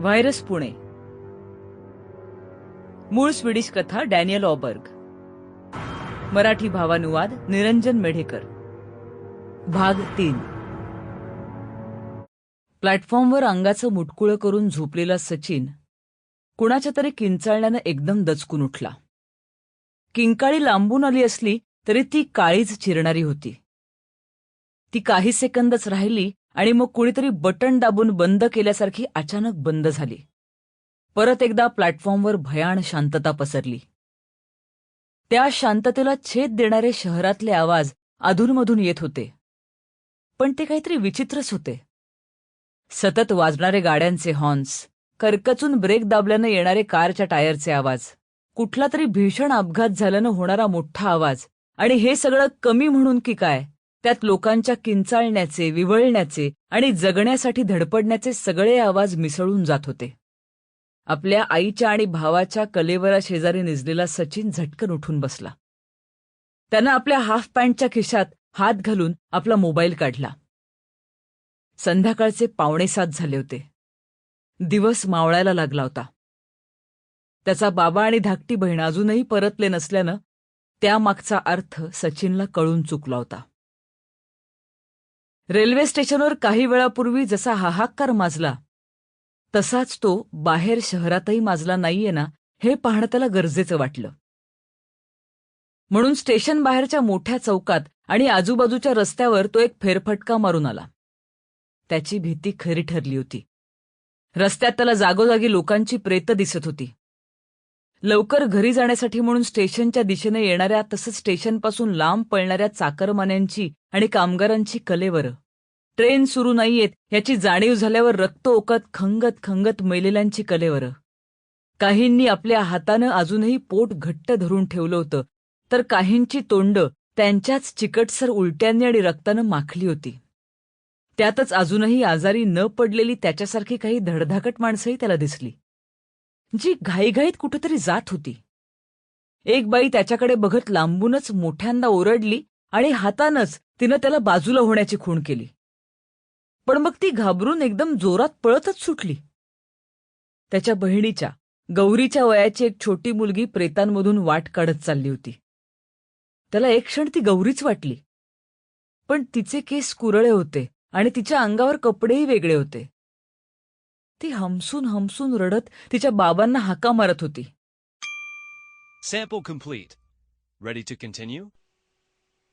Virus Pune. मूळ Swedish कथा Daniel Aberg. Marathi भावानुवाद निरंजन मेढेकर. भाग तीन. प्लॅटफॉर्मवर अंगाचं मुटकुळं करून झोपलेला सचिन कुणाच्या तरी किंचाळण्यानं एकदम दचकून उठला. किंकाळी लांबून आली असली तरी ती काळीच चिरणारी होती. ती काही सेकंदच राहिली आणि मग कुणीतरी बटन दाबून बंद केल्यासारखी अचानक बंद झाली. परत एकदा प्लॅटफॉर्मवर भयाण शांतता पसरली. त्या शांततेला छेद देणारे शहरातले आवाज अधूनमधून येत होते. पण ते काहीतरी विचित्रच होते. सतत वाजणारे गाड्यांचे हॉर्न्स करकचून ब्रेक दाबल्यानं येणारे कारच्या टायरचे आवाज कुठला तरी भीषण अपघात झाल्यानं होणारा मोठा आवाज आणि हे सगळं कमी म्हणून की काय? त्यात लोकांच्या किंचाळण्याचे विवळण्याचे आणि जगण्यासाठी धडपडण्याचे सगळे आवाज मिसळून जात होते. आपल्या आईच्या आणि भावाच्या कलेवरा शेजारी निजलेला सचिन झटकन उठून बसला. त्यानं आपल्या हाफ पॅन्टच्या खिशात हात घालून आपला मोबाईल काढला. संध्याकाळचे पावणेसात झाले होते. दिवस मावळायला लागला होता. त्याचा बाबा आणि धाकटी बहीण अजूनही परतले नसल्यानं त्यामागचा अर्थ सचिनला कळून चुकला होता. रेल्वे स्टेशनवर काही वेळापूर्वी जसा हाहाकार माजला तसाच तो बाहेर शहरातही माजला नाहीये ना हे पाहणं त्याला गरजेचं वाटलं. म्हणून स्टेशन बाहेरच्या मोठ्या चौकात आणि आजूबाजूच्या रस्त्यावर तो एक फेरफटका मारून आला. त्याची भीती खरी ठरली होती. रस्त्यात त्याला जागोजागी लोकांची प्रेत दिसत होती. लवकर घरी जाण्यासाठी म्हणून स्टेशनच्या दिशेने येणाऱ्या तसंच स्टेशनपासून लांब पळणाऱ्या चाकरमान्यांची आणि कामगारांची कलेवर. ट्रेन सुरू नाहीयेत याची जाणीव झाल्यावर रक्त ओकत खंगत खंगत मेलेल्यांची कलेवर. काहींनी आपल्या हातानं अजूनही पोट घट्ट धरून ठेवलं होतं तर काहींची तोंड त्यांच्याच चिकटसर उलट्यांनी आणि रक्तानं माखली होती. त्यातच अजूनही आजारी न पडलेली त्याच्यासारखी काही धडधाकट माणसंही त्याला दिसली. जी घाईघाईत कुठेतरी जात होती. एक बाई त्याच्याकडे बघत लांबूनच मोठ्यांदा ओरडली आणि हातानंच तिनं त्याला बाजूला होण्याची खूण केली. पण मग ती घाबरून एकदम जोरात पळतच सुटली. त्याच्या बहिणीच्या गौरीच्या वयाची एक छोटी मुलगी प्रेतांमधून वाट काढत चालली होती. त्याला एक क्षण ती गौरीच वाटली. पण तिचे केस कुरळे होते आणि तिच्या अंगावर कपडेही वेगळे होते. ती हमसून हमसून रडत तिच्या बाबांना हाका मारत होती. Sample complete ready to continue